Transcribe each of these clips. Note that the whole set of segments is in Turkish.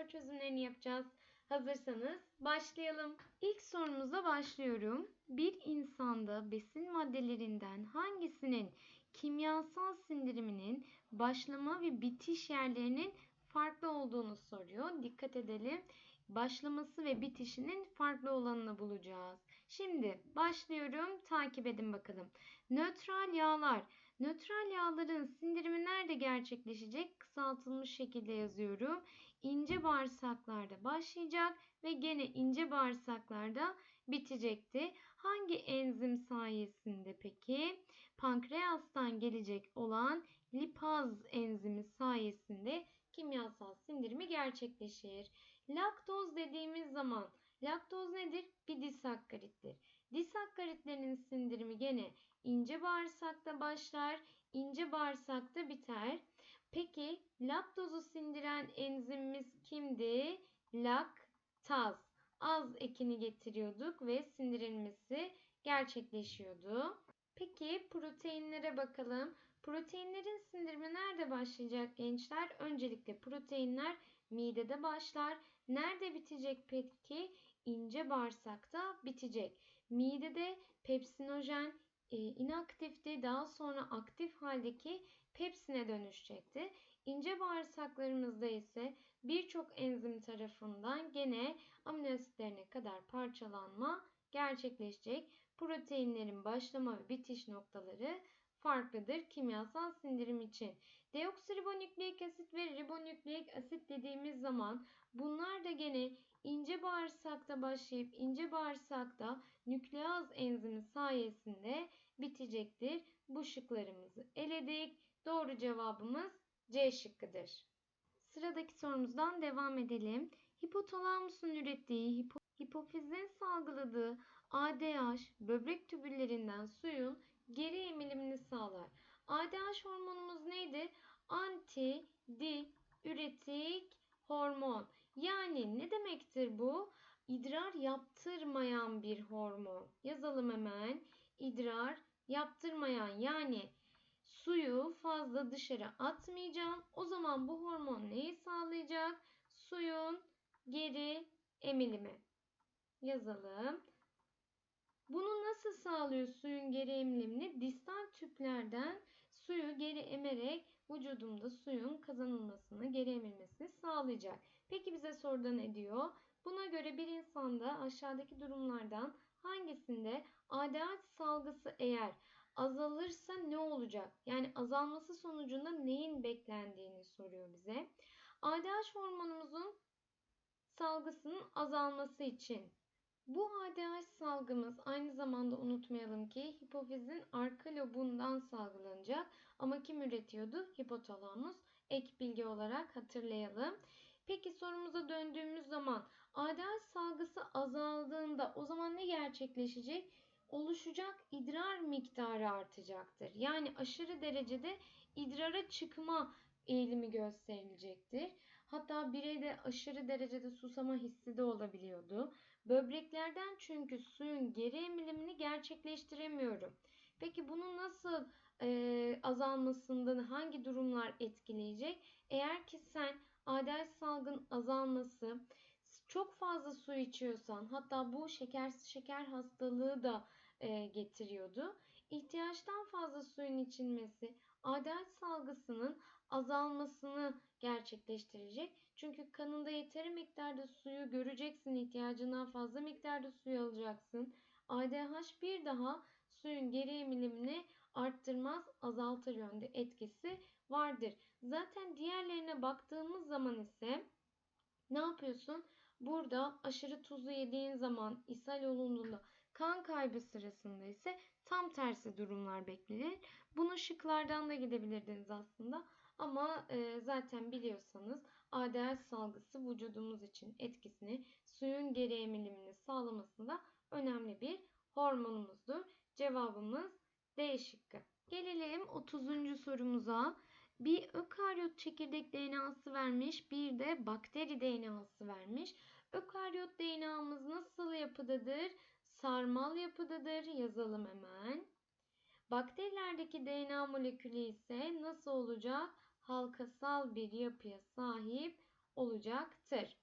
soru çözümlerini yapacağız. Hazırsanız başlayalım. İlk sorumuza başlıyorum. Bir insanda besin maddelerinden hangisinin kimyasal sindiriminin başlama ve bitiş yerlerinin farklı olduğunu soruyor. Dikkat edelim. Başlaması ve bitişinin farklı olanını bulacağız. Şimdi başlıyorum. Takip edin bakalım. Nötral yağlar. Nötral yağların sindirimi nerede gerçekleşecek? Kısaltılmış şekilde yazıyorum. İnce bağırsaklarda başlayacak ve gene ince bağırsaklarda bitecekti. Hangi enzim sayesinde peki? Pankreastan gelecek olan lipaz enzimi sayesinde kimyasal sindirimi gerçekleşir. Laktoz dediğimiz zaman laktoz nedir? Bir disakkarittir. Disakkaritlerin sindirimi gene ince bağırsakta başlar, ince bağırsakta biter. Peki laktozu sindiren enzimimiz kimdi? Laktaz. Az ekini getiriyorduk ve sindirilmesi gerçekleşiyordu. Peki proteinlere bakalım. Proteinlerin sindirimi nerede başlayacak gençler? Öncelikle proteinler midede başlar. Nerede bitecek peki? İnce bağırsakta bitecek. Midede pepsinojen e, inaktifti. Daha sonra aktif haldeki pepsine dönüşecekti. İnce bağırsaklarımızda ise birçok enzim tarafından gene amino kadar parçalanma gerçekleşecek. Proteinlerin başlama ve bitiş noktaları farklıdır kimyasal sindirim için. Deoksiribonükleik asit ve ribonükleik asit dediğimiz zaman bunlar da gene ince bağırsakta başlayıp ince bağırsakta nükleaz enzimi sayesinde bitecektir. Bu şıklarımızı eledik. Doğru cevabımız C şıkkıdır. Sıradaki sorumuzdan devam edelim. Hipotalamusun ürettiği hipo hipofizin salgıladığı ADH böbrek tübüllerinden suyun geri emilimini sağlar. ADH hormonumuz neydi? Anti diüretik hormon. Yani ne demektir bu? İdrar yaptırmayan bir hormon. Yazalım hemen. İdrar yaptırmayan yani suyu fazla dışarı atmayacağım. O zaman bu hormon neyi sağlayacak? Suyun geri emilimi. Yazalım. Bunu nasıl sağlıyor suyun geri emilimini? Distal tüplerden suyu geri emerek vücudumda suyun kazanılmasını, geri emilmesini sağlayacak. Peki bize soruda ne diyor? Buna göre bir insanda aşağıdaki durumlardan hangisinde ADH salgısı eğer azalırsa ne olacak? Yani azalması sonucunda neyin beklendiğini soruyor bize. ADH hormonumuzun salgısının azalması için bu ADH salgımız aynı zamanda unutmayalım ki hipofizin arka lobundan salgılanacak. Ama kim üretiyordu? Hipotalamus. Ek bilgi olarak hatırlayalım. Peki sorumuza döndüğümüz zaman ADH salgısı azaldığında o zaman ne gerçekleşecek? Oluşacak idrar miktarı artacaktır. Yani aşırı derecede idrara çıkma eğilimi gösterilecektir. Hatta bireyde aşırı derecede susama hissi de olabiliyordu. Böbreklerden çünkü suyun geri emilimini gerçekleştiremiyorum. Peki bunu nasıl e, azalmasından hangi durumlar etkileyecek? Eğer ki sen ADH salgın azalması, çok fazla su içiyorsan hatta bu şekersiz şeker hastalığı da e, getiriyordu. İhtiyaçtan fazla suyun içilmesi ADH salgısının azalmasını gerçekleştirecek. Çünkü kanında yeteri miktarda suyu göreceksin. ihtiyacından fazla miktarda suyu alacaksın. ADH bir daha suyun geri emilimini arttırmaz, azaltır yönde etkisi vardır. Zaten diğerlerine baktığımız zaman ise ne yapıyorsun? Burada aşırı tuzlu yediğin zaman ishal olunduğunda kan kaybı sırasında ise tam tersi durumlar beklenir. Bunu şıklardan da gidebilirdiniz aslında. Ama e, zaten biliyorsanız ADH salgısı vücudumuz için etkisini suyun geri emilimini sağlamasında önemli bir hormonumuzdur. Cevabımız D şıkkı. Gelelim 30. sorumuza. Bir ökaryot çekirdek DNA'sı vermiş, bir de bakteri DNA'sı vermiş. Ökaryot DNA'mız nasıl yapıdadır? Sarmal yapıdadır. Yazalım hemen. Bakterilerdeki DNA molekülü ise nasıl olacak? Halkasal bir yapıya sahip olacaktır.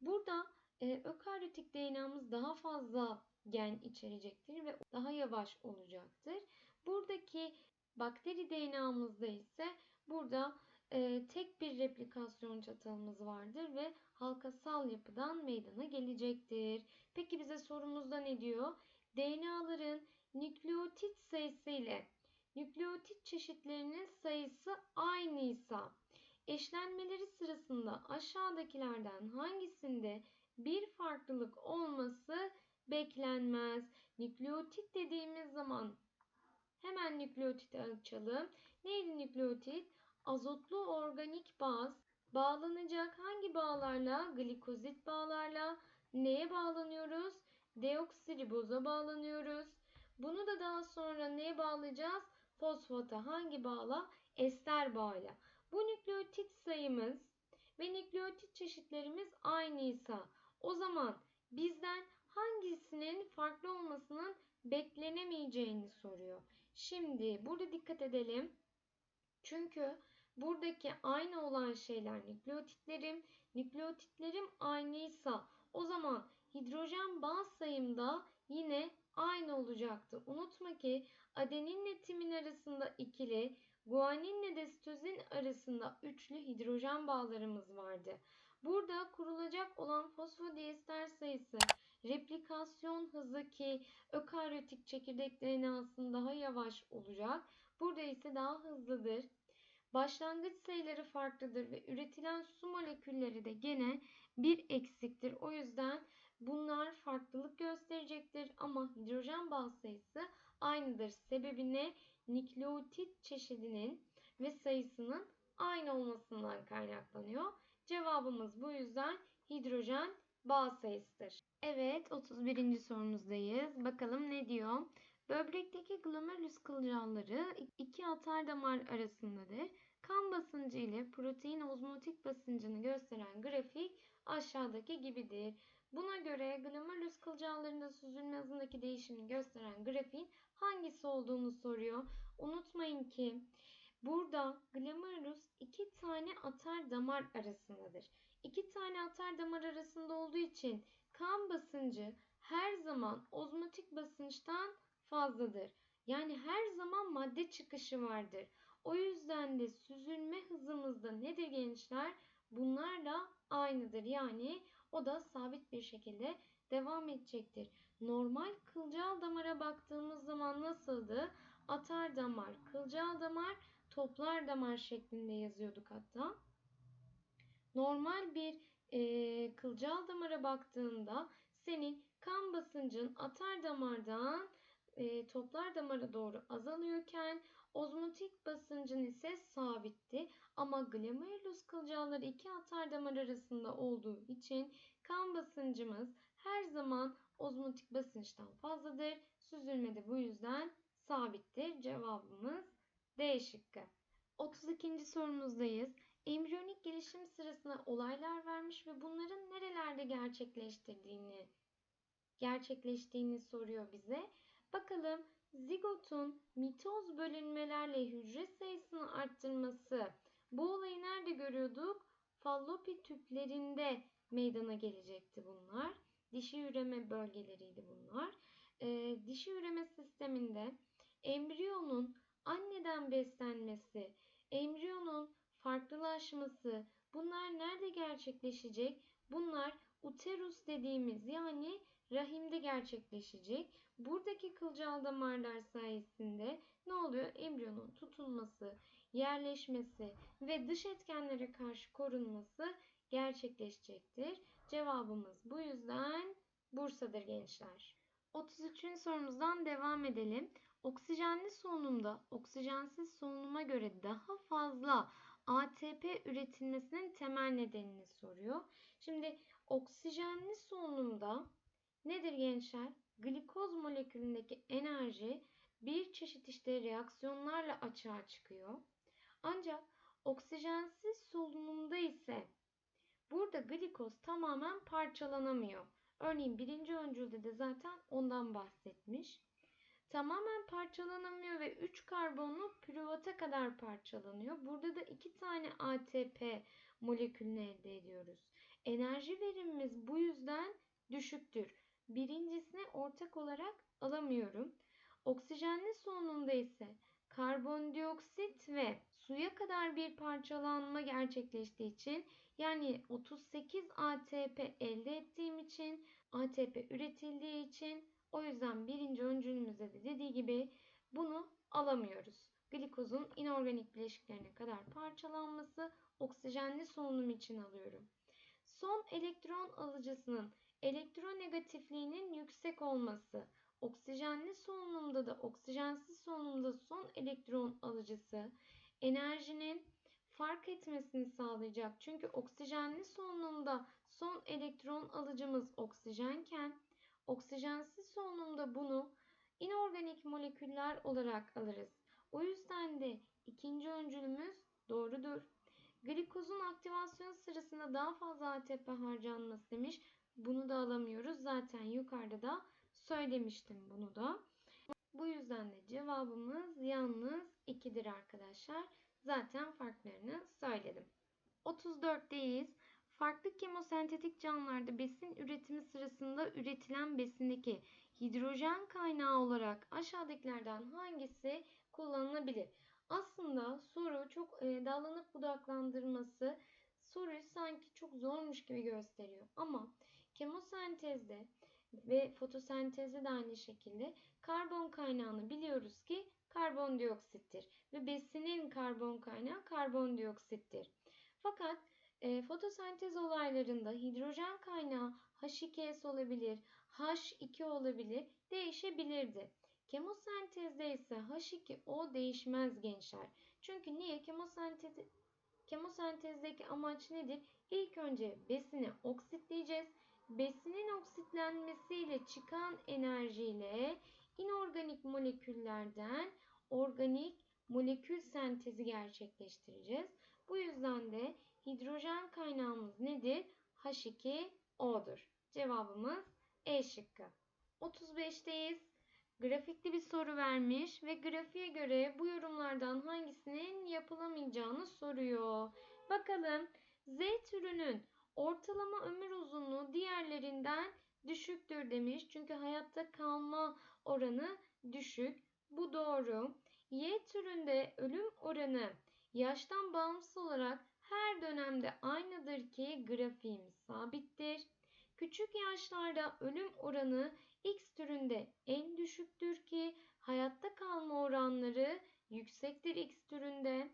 Burada e, ökaryotik DNA'mız daha fazla gen içerecektir ve daha yavaş olacaktır. Buradaki bakteri DNA'mızda ise burada e, tek bir replikasyon çatalımız vardır ve halkasal yapıdan meydana gelecektir. Peki bize sorumuzda ne diyor? DNA'ların nükleotit sayısı ile nükleotit çeşitlerinin sayısı aynıysa eşlenmeleri sırasında aşağıdakilerden hangisinde bir farklılık olması beklenmez. Nükleotit dediğimiz zaman hemen nükleotiti açalım. Neydi nükleotit? Azotlu organik baz bağlanacak hangi bağlarla? Glikozit bağlarla. Neye bağlanıyoruz? Deoksiriboza bağlanıyoruz. Bunu da daha sonra neye bağlayacağız? Fosfata hangi bağla? Ester bağla. Bu nükleotit sayımız ve nükleotit çeşitlerimiz aynıysa o zaman bizden hangisinin farklı olmasının beklenemeyeceğini soruyor. Şimdi burada dikkat edelim. Çünkü buradaki aynı olan şeyler nükleotitlerim. Nükleotitlerim aynıysa o zaman hidrojen baz sayımda yine aynı olacaktı. Unutma ki adeninle timin arasında ikili, guaninle de sitozin arasında üçlü hidrojen bağlarımız vardı. Burada kurulacak olan fosfodiester sayısı, replikasyon hızı ki ökaryotik çekirdek DNA'sının daha yavaş olacak. Burada ise daha hızlıdır. Başlangıç sayıları farklıdır ve üretilen su molekülleri de gene bir eksiktir. O yüzden bunlar farklılık gösterecektir ama hidrojen bağ sayısı aynıdır. Sebebi ne? Nükleotit çeşidinin ve sayısının aynı olmasından kaynaklanıyor. Cevabımız bu yüzden hidrojen bağ sayısıdır. Evet 31. sorumuzdayız. Bakalım ne diyor? Böbrekteki glomerulus kılcalları iki atar damar arasındadır. Kan basıncı ile protein ozmotik basıncını gösteren grafik aşağıdaki gibidir. Buna göre glomerulus kılcallarında süzülme hızındaki değişimini gösteren grafiğin hangisi olduğunu soruyor. Unutmayın ki burada glomerulus iki tane atar damar arasındadır. İki tane atar damar arasında olduğu için kan basıncı her zaman ozmotik basınçtan fazladır. Yani her zaman madde çıkışı vardır. O yüzden de süzülme hızımız da nedir gençler? Bunlarla aynıdır. Yani o da sabit bir şekilde devam edecektir. Normal kılcal damara baktığımız zaman nasıldı? Atar damar, kılcal damar, toplar damar şeklinde yazıyorduk hatta. Normal bir e, kılcal damara baktığında senin kan basıncın atar damardan e, toplar damara doğru azalıyorken ozmotik basıncın ise sabitti. Ama glomerulus kılcalları iki atar damar arasında olduğu için kan basıncımız her zaman ozmotik basınçtan fazladır. Süzülme de bu yüzden sabittir. Cevabımız D şıkkı. 32. sorumuzdayız. Embriyonik gelişim sırasında olaylar vermiş ve bunların nerelerde gerçekleştirdiğini gerçekleştiğini soruyor bize. Bakalım zigotun mitoz bölünmelerle hücre sayısını arttırması bu olayı nerede görüyorduk? Fallopi tüplerinde meydana gelecekti bunlar. Dişi üreme bölgeleriydi bunlar. Ee, dişi üreme sisteminde embriyonun anneden beslenmesi, embriyonun farklılaşması bunlar nerede gerçekleşecek? Bunlar uterus dediğimiz yani rahimde gerçekleşecek. Buradaki kılcal damarlar sayesinde ne oluyor? Embriyonun tutulması, yerleşmesi ve dış etkenlere karşı korunması gerçekleşecektir. Cevabımız bu yüzden Bursa'dır gençler. 33. sorumuzdan devam edelim. Oksijenli solunumda oksijensiz solunuma göre daha fazla ATP üretilmesinin temel nedenini soruyor. Şimdi oksijenli solunumda nedir gençler? Glikoz molekülündeki enerji bir çeşit işte reaksiyonlarla açığa çıkıyor. Ancak oksijensiz solunumda ise burada glikoz tamamen parçalanamıyor. Örneğin birinci öncülde de zaten ondan bahsetmiş. tamamen parçalanamıyor ve 3 karbonlu pürüvata kadar parçalanıyor. Burada da 2 tane ATP molekülünü elde ediyoruz. Enerji verimimiz bu yüzden düşüktür. Birincisini ortak olarak alamıyorum. Oksijenli solunumda ise karbondioksit ve suya kadar bir parçalanma gerçekleştiği için yani 38 ATP elde ettiğim için ATP üretildiği için o yüzden birinci öncülümüzde de dediği gibi bunu alamıyoruz. Glikozun inorganik bileşiklerine kadar parçalanması oksijenli solunum için alıyorum. Son elektron alıcısının elektronegatifliğinin yüksek olması. Oksijenli solunumda da oksijensiz solunumda son elektron alıcısı enerjinin fark etmesini sağlayacak. Çünkü oksijenli solunumda son elektron alıcımız oksijenken oksijensiz solunumda bunu inorganik moleküller olarak alırız. O yüzden de ikinci öncülümüz doğrudur. Glikozun aktivasyon sırasında daha fazla ATP harcanması demiş. Bunu da alamıyoruz. Zaten yukarıda da söylemiştim bunu da. Bu yüzden de cevabımız yalnız 2'dir arkadaşlar. Zaten farklarını söyledim. 34'teyiz. Farklı kemosentetik canlılarda besin üretimi sırasında üretilen besindeki hidrojen kaynağı olarak aşağıdakilerden hangisi kullanılabilir? Aslında soru çok e, dallanıp budaklandırması soruyu sanki çok zormuş gibi gösteriyor. Ama kemosentezde ve fotosentezde de aynı şekilde karbon kaynağını biliyoruz ki karbondioksittir ve besinin karbon kaynağı karbondioksittir. Fakat e, fotosentez olaylarında hidrojen kaynağı H2S olabilir, H2 olabilir, değişebilirdi. Kemosentezde ise H2O değişmez gençler. Çünkü niye? Kemosentez, kemosentezdeki amaç nedir? İlk önce besini oksitleyeceğiz. Besinin oksitlenmesiyle çıkan enerjiyle inorganik moleküllerden organik molekül sentezi gerçekleştireceğiz. Bu yüzden de hidrojen kaynağımız nedir? H2O'dur. Cevabımız E şıkkı. 35'teyiz. Grafikli bir soru vermiş ve grafiğe göre bu yorumlardan hangisinin yapılamayacağını soruyor. Bakalım Z türünün ortalama ömür uzunluğu diğerlerinden düşüktür demiş. Çünkü hayatta kalma oranı düşük. Bu doğru. Y türünde ölüm oranı yaştan bağımsız olarak her dönemde aynıdır ki grafiğim sabittir. Küçük yaşlarda ölüm oranı X türünde en düşüktür ki hayatta kalma oranları yüksektir X türünde.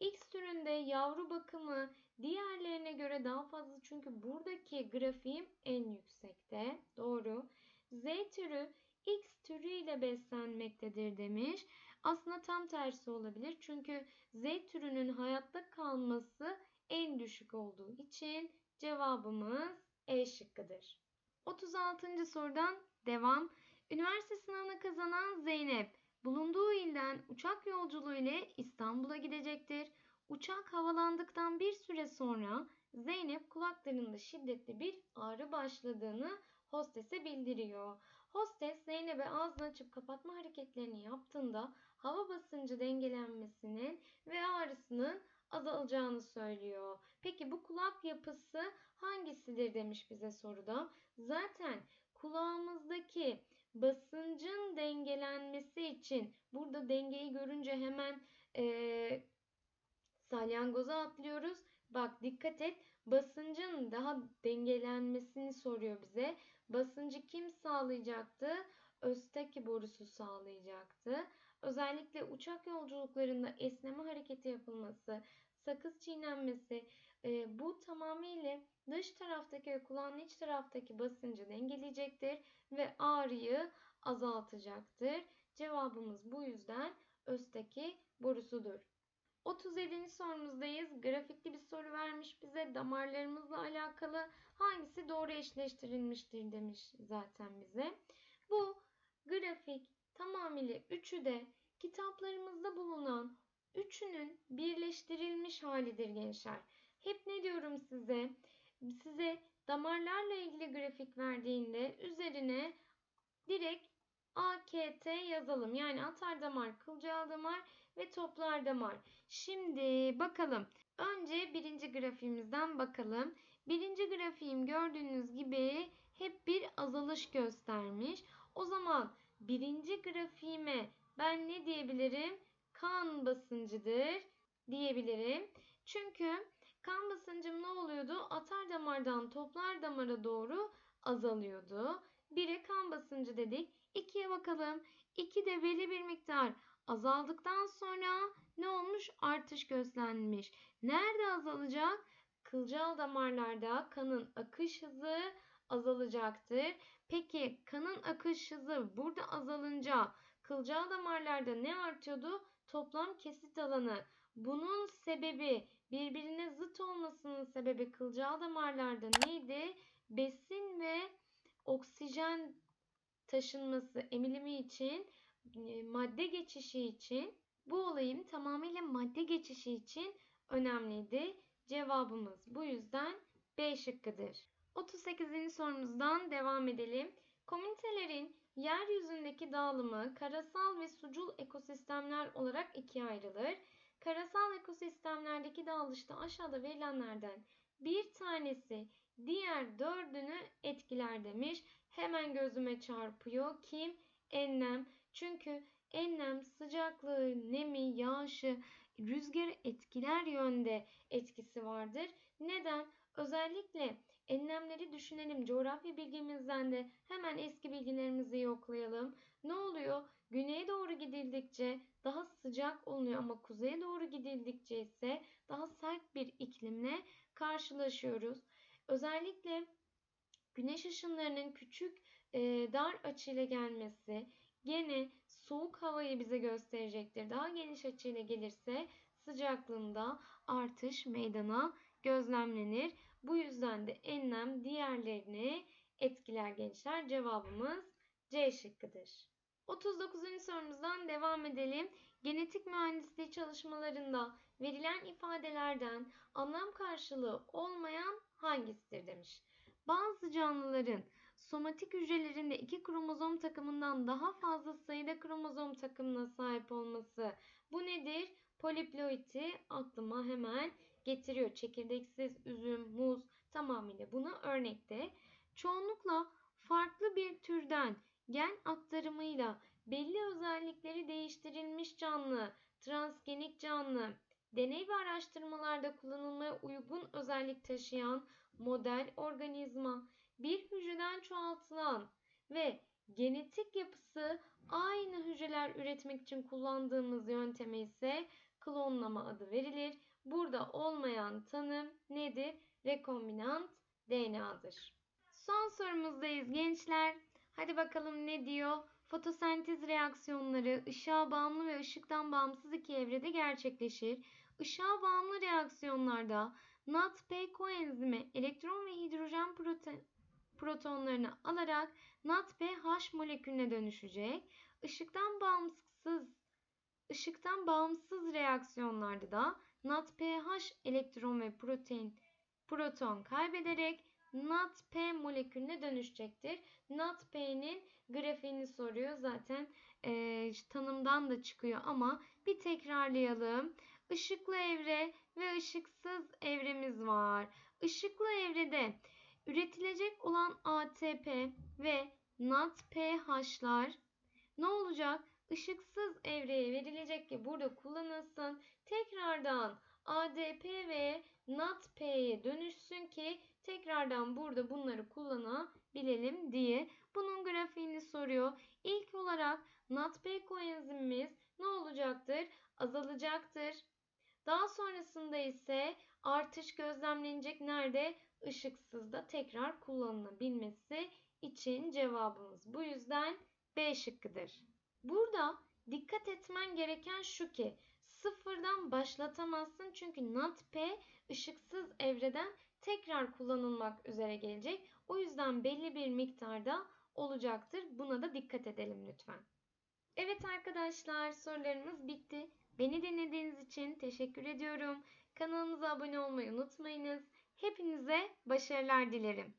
X türünde yavru bakımı diğerlerine göre daha fazla çünkü buradaki grafiğim en yüksekte. Doğru. Z türü X türü ile beslenmektedir demiş. Aslında tam tersi olabilir. Çünkü Z türünün hayatta kalması en düşük olduğu için cevabımız E şıkkıdır. 36. sorudan devam. Üniversite sınavını kazanan Zeynep bulunduğu ilden uçak yolculuğu ile İstanbul'a gidecektir. Uçak havalandıktan bir süre sonra Zeynep kulaklarında şiddetli bir ağrı başladığını hostese bildiriyor. Hostes Zeynep'e ağzını açıp kapatma hareketlerini yaptığında hava basıncı dengelenmesinin ve ağrısının azalacağını söylüyor. Peki bu kulak yapısı hangisidir demiş bize soruda. Zaten kulağımızdaki basıncın dengelenmesi için burada dengeyi görünce hemen e, salyangoza atlıyoruz. Bak dikkat et basıncın daha dengelenmesini soruyor bize. Basıncı kim sağlayacaktı? Östaki borusu sağlayacaktı. Özellikle uçak yolculuklarında esneme hareketi yapılması, sakız çiğnenmesi e, bu tamamıyla dış taraftaki ve kulağın iç taraftaki basıncı dengeleyecektir ve ağrıyı azaltacaktır. Cevabımız bu yüzden östaki borusudur. 37. sorumuzdayız. Grafikli bir soru vermiş bize. Damarlarımızla alakalı hangisi doğru eşleştirilmiştir demiş zaten bize. Bu grafik tamamıyla üçü de kitaplarımızda bulunan üçünün birleştirilmiş halidir gençler. Hep ne diyorum size? Size damarlarla ilgili grafik verdiğinde üzerine direkt AKT yazalım. Yani atar damar, kılcal damar ve toplar damar. Şimdi bakalım. Önce birinci grafiğimizden bakalım. Birinci grafiğim gördüğünüz gibi hep bir azalış göstermiş. O zaman birinci grafiğime ben ne diyebilirim? Kan basıncıdır diyebilirim. Çünkü kan basıncım ne oluyordu? Atar damardan toplar damara doğru azalıyordu. Biri kan basıncı dedik. İkiye bakalım. İki de belli bir miktar azaldıktan sonra ne olmuş? Artış gözlenmiş. Nerede azalacak? Kılcal damarlarda kanın akış hızı azalacaktır. Peki kanın akış hızı burada azalınca kılcal damarlarda ne artıyordu? Toplam kesit alanı. Bunun sebebi birbirine zıt olmasının sebebi kılcal damarlarda neydi? Besin ve oksijen taşınması, emilimi için, madde geçişi için bu olayın tamamıyla madde geçişi için önemliydi. Cevabımız bu yüzden B şıkkıdır. 38. sorumuzdan devam edelim. Komünitelerin yeryüzündeki dağılımı karasal ve sucul ekosistemler olarak ikiye ayrılır. Karasal ekosistemlerdeki dağılışta aşağıda verilenlerden bir tanesi diğer dördünü etkiler demiş. Hemen gözüme çarpıyor. Kim? Enlem. Çünkü enlem sıcaklığı, nemi, yağışı, rüzgarı etkiler yönde etkisi vardır. Neden? Özellikle enlemleri düşünelim. Coğrafya bilgimizden de hemen eski bilgilerimizi yoklayalım. Ne oluyor? Güneye doğru gidildikçe daha sıcak oluyor ama kuzeye doğru gidildikçe ise daha sert bir iklimle karşılaşıyoruz. Özellikle güneş ışınlarının küçük e, dar açıyla gelmesi gene soğuk havayı bize gösterecektir. Daha geniş açıyla gelirse sıcaklığında artış meydana gözlemlenir. Bu yüzden de enlem diğerlerini etkiler gençler. Cevabımız C şıkkıdır. 39. sorumuzdan devam edelim. Genetik mühendisliği çalışmalarında verilen ifadelerden anlam karşılığı olmayan hangisidir demiş. Bazı canlıların somatik hücrelerinde iki kromozom takımından daha fazla sayıda kromozom takımına sahip olması. Bu nedir? Poliploidi aklıma hemen getiriyor. Çekirdeksiz üzüm, muz tamamıyla buna örnekte. Çoğunlukla farklı bir türden gen aktarımıyla belli özellikleri değiştirilmiş canlı, transgenik canlı, deney ve araştırmalarda kullanılmaya uygun özellik taşıyan model organizma, bir hücreden çoğaltılan ve genetik yapısı aynı hücreler üretmek için kullandığımız yönteme ise klonlama adı verilir. Burada olmayan tanım nedir? Rekombinant DNA'dır. Son sorumuzdayız gençler. Hadi bakalım ne diyor? Fotosentez reaksiyonları ışığa bağımlı ve ışıktan bağımsız iki evrede gerçekleşir. Işığa bağımlı reaksiyonlarda NADP koenzimi elektron ve hidrojen prote protonlarını alarak NADPH molekülüne dönüşecek. Işıktan bağımsız ışıktan bağımsız reaksiyonlarda da NADPH elektron ve protein proton kaybederek NADP molekülüne dönüşecektir. NADP'nin grafiğini soruyor. Zaten e, tanımdan da çıkıyor ama bir tekrarlayalım. Işıklı evre ve ışıksız evremiz var. Işıklı evrede üretilecek olan ATP ve NADPH'lar ne olacak? Işıksız evreye verilecek ki burada kullanılsın. Tekrardan ADP ve NADP'ye dönüşsün ki tekrardan burada bunları kullanabilelim diye bunun grafiğini soruyor. İlk olarak NADP koenzimimiz ne olacaktır? Azalacaktır. Daha sonrasında ise artış gözlemlenecek nerede? Işıksızda tekrar kullanılabilmesi için cevabımız bu yüzden B şıkkıdır. Burada dikkat etmen gereken şu ki sıfırdan başlatamazsın çünkü NADP ışıksız evreden tekrar kullanılmak üzere gelecek. O yüzden belli bir miktarda olacaktır. Buna da dikkat edelim lütfen. Evet arkadaşlar sorularımız bitti. Beni dinlediğiniz için teşekkür ediyorum. Kanalımıza abone olmayı unutmayınız. Hepinize başarılar dilerim.